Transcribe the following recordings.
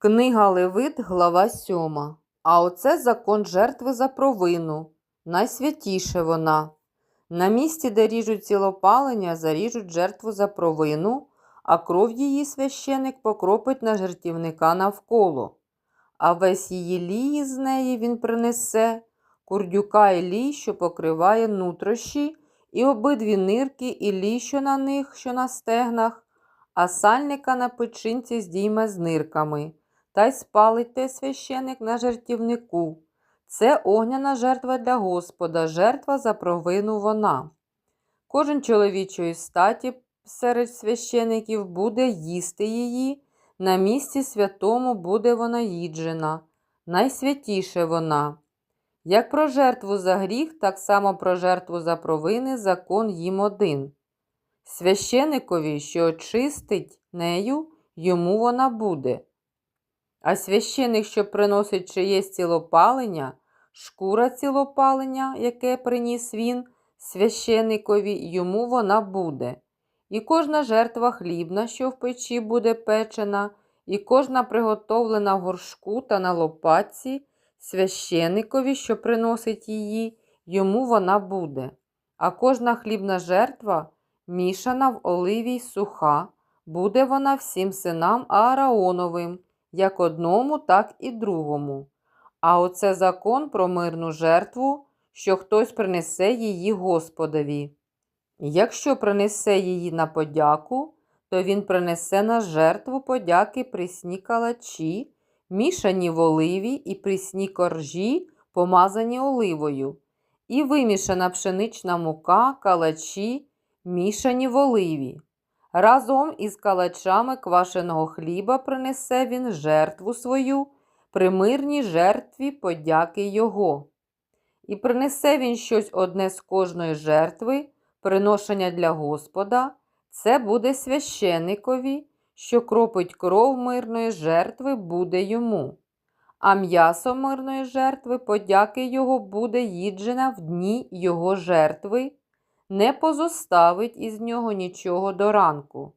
Книга Левит, глава 7. А оце закон жертви за провину. Найсвятіше вона. На місці, де ріжуть цілопалення, заріжуть жертву за провину, а кров її священик покропить на жертівника навколо. А весь її лій з неї він принесе, курдюка і лій, що покриває нутрощі, і обидві нирки, і лій, що на них, що на стегнах, а сальника на печинці здійме з нирками та й спалить те священик на жертівнику. Це огняна жертва для Господа, жертва за провину вона. Кожен чоловічої статі серед священиків буде їсти її, на місці святому буде вона їджена, найсвятіше вона. Як про жертву за гріх, так само про жертву за провини закон їм один. Священикові, що очистить нею, йому вона буде. А священик, що приносить чиєсь цілопалення, шкура цілопалення, яке приніс він, священикові, йому вона буде. І кожна жертва хлібна, що в печі буде печена, і кожна приготовлена в горшку та на лопатці, священикові, що приносить її, йому вона буде. А кожна хлібна жертва, мішана в оливі й суха, буде вона всім синам Аараоновим як одному, так і другому. А оце закон про мирну жертву, що хтось принесе її Господові. Якщо принесе її на подяку, то він принесе на жертву подяки прісні калачі, мішані в оливі і прісні коржі, помазані оливою, і вимішана пшенична мука, калачі, мішані в оливі. Разом із калачами квашеного хліба принесе він жертву свою при мирній жертві подяки Його. І принесе він щось одне з кожної жертви, приношення для Господа, це буде священикові, що кропить кров мирної жертви, буде йому. А м'ясо мирної жертви, подяки Його буде їджена в дні Його жертви не позоставить із нього нічого до ранку.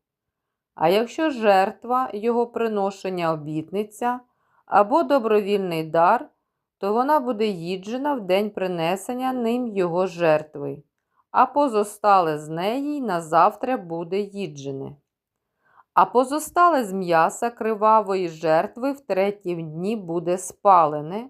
А якщо жертва його приношення обітниця або добровільний дар, то вона буде їджена в день принесення ним його жертви, а позостале з неї на завтра буде їджене. А позостале з м'яса кривавої жертви в третім дні буде спалене,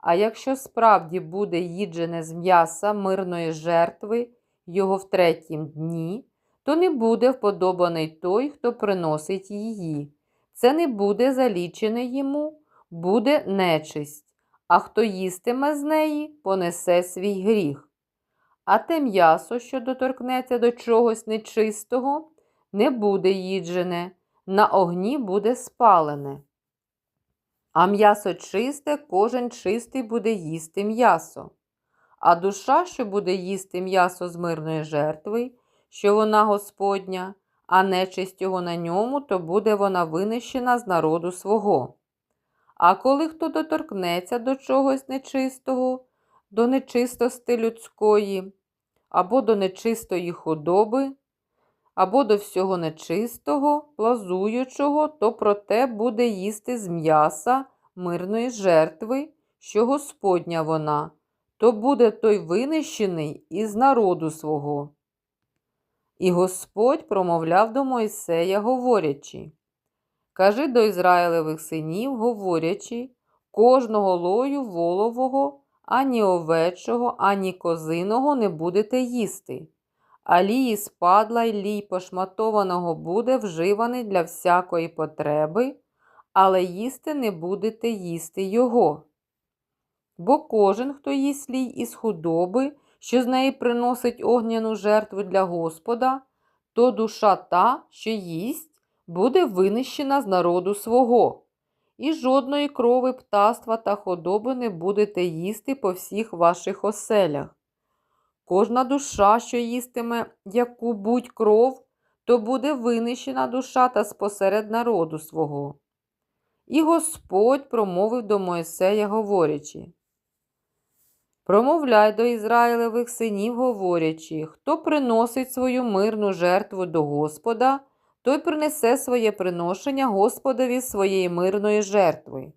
а якщо справді буде їджене з м'яса мирної жертви, його в третім дні, то не буде вподобаний той, хто приносить її. Це не буде залічене йому, буде нечисть, а хто їстиме з неї, понесе свій гріх. А те м'ясо, що доторкнеться до чогось нечистого, не буде їджене, на огні буде спалене. А м'ясо чисте, кожен чистий буде їсти м'ясо. А душа, що буде їсти м'ясо з мирної жертви, що вона Господня, а нечисть його на ньому, то буде вона винищена з народу свого. А коли хто доторкнеться до чогось нечистого, до нечистости людської, або до нечистої худоби, або до всього нечистого, плазуючого, то проте буде їсти з м'яса мирної жертви, що Господня вона то буде той винищений із народу свого. І Господь промовляв до Мойсея, говорячи Кажи до Ізраїлевих синів, говорячи, кожного лою волового, ані овечого, ані козиного не будете їсти, а лії спадла й лій пошматованого буде вживаний для всякої потреби, але їсти не будете їсти його. Бо кожен, хто їсть лій із худоби, що з неї приносить огняну жертву для Господа, то душа та, що їсть, буде винищена з народу свого, і жодної крови птаства та худоби не будете їсти по всіх ваших оселях. Кожна душа, що їстиме яку будь кров, то буде винищена душа та спосеред народу свого. І Господь промовив до Моїсея, говорячи Промовляй до Ізраїлевих синів, говорячи, хто приносить свою мирну жертву до Господа, той принесе своє приношення Господові своєї мирної жертви.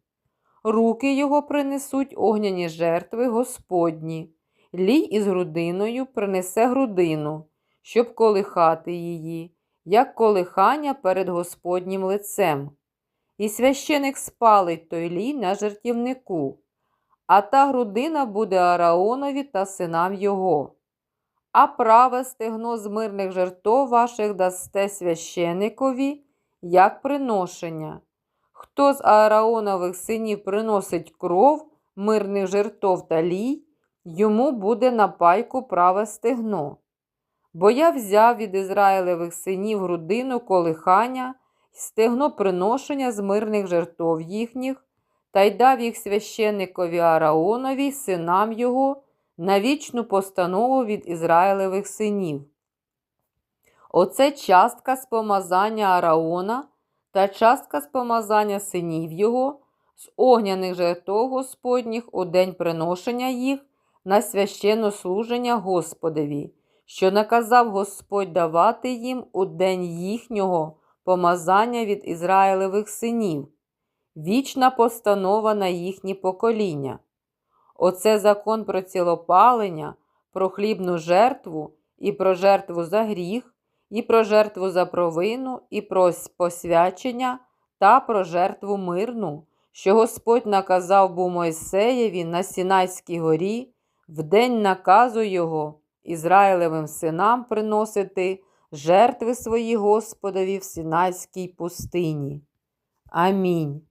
Руки його принесуть огняні жертви Господні. Лій із грудиною принесе грудину, щоб колихати її, як колихання перед Господнім лицем. І священик спалить той лій на жертівнику, а та грудина буде Араонові та синам його. А праве стегно з мирних жертов ваших дасте священикові, як приношення. Хто з Ааронових синів приносить кров, мирних жертов та лій, йому буде на пайку праве стегно. Бо я взяв від Ізраїлевих синів грудину колихання стегно приношення з мирних жертов їхніх, та й дав їх священникові Ааронові, синам його, на вічну постанову від Ізраїлевих синів. Оце частка з помазання Аараона та частка з помазання синів його, з огняних жертв Господніх у день приношення їх на священне служення Господові, що наказав Господь давати їм у день їхнього помазання від Ізраїлевих синів, вічна постанова на їхні покоління. Оце закон про цілопалення, про хлібну жертву і про жертву за гріх, і про жертву за провину, і про посвячення та про жертву мирну, що Господь наказав був Мойсеєві на Сінайській горі в день наказу його Ізраїлевим синам приносити жертви свої Господові в Сінайській пустині. Амінь.